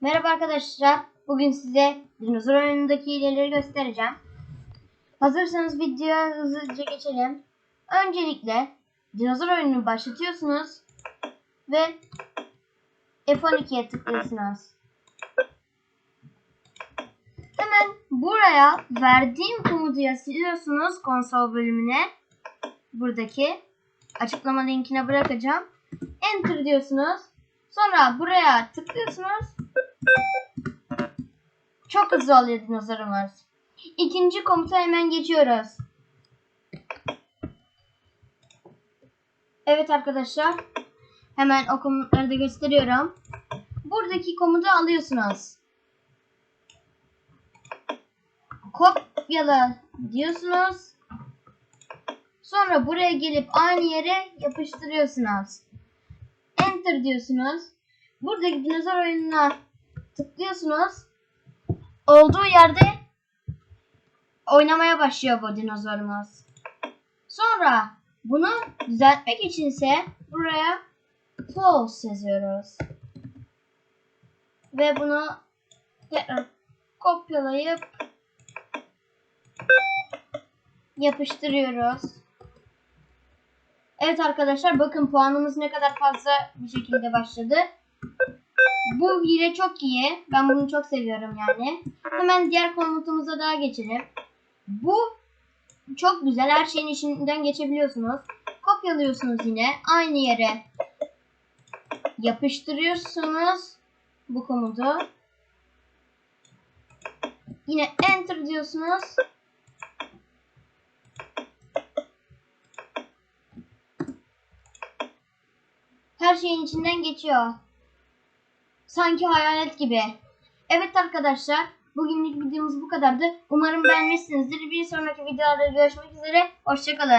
Merhaba arkadaşlar. Bugün size dinozor oyunundaki hileleri göstereceğim. Hazırsanız videoya hızlıca geçelim. Öncelikle dinozor oyununu başlatıyorsunuz ve F12'ye tıklıyorsunuz. Hemen buraya verdiğim komutu yazıyorsunuz konsol bölümüne. Buradaki açıklama linkine bırakacağım. Enter diyorsunuz. Sonra buraya tıklıyorsunuz. Çok hızlı oluyor dinozorumuz. İkinci komuta hemen geçiyoruz. Evet arkadaşlar. Hemen o komutları da gösteriyorum. Buradaki komutu alıyorsunuz. Kopyala diyorsunuz. Sonra buraya gelip aynı yere yapıştırıyorsunuz. Enter diyorsunuz. Buradaki dinozor oyununa tıklıyorsunuz. Olduğu yerde oynamaya başlıyor bu dinozorumuz. Sonra bunu düzeltmek içinse buraya false yazıyoruz. Ve bunu tekrar kopyalayıp yapıştırıyoruz. Evet arkadaşlar bakın puanımız ne kadar fazla bir şekilde başladı. Bu hile çok iyi. Ben bunu çok seviyorum yani. Hemen diğer komutumuza daha geçelim. Bu çok güzel. Her şeyin içinden geçebiliyorsunuz. Kopyalıyorsunuz yine. Aynı yere yapıştırıyorsunuz bu komutu. Yine enter diyorsunuz. Her şeyin içinden geçiyor. Sanki hayalet gibi. Evet arkadaşlar, bugünlük videomuz bu kadardı. Umarım beğenmişsinizdir. Bir sonraki videolarda görüşmek üzere. Hoşçakalın.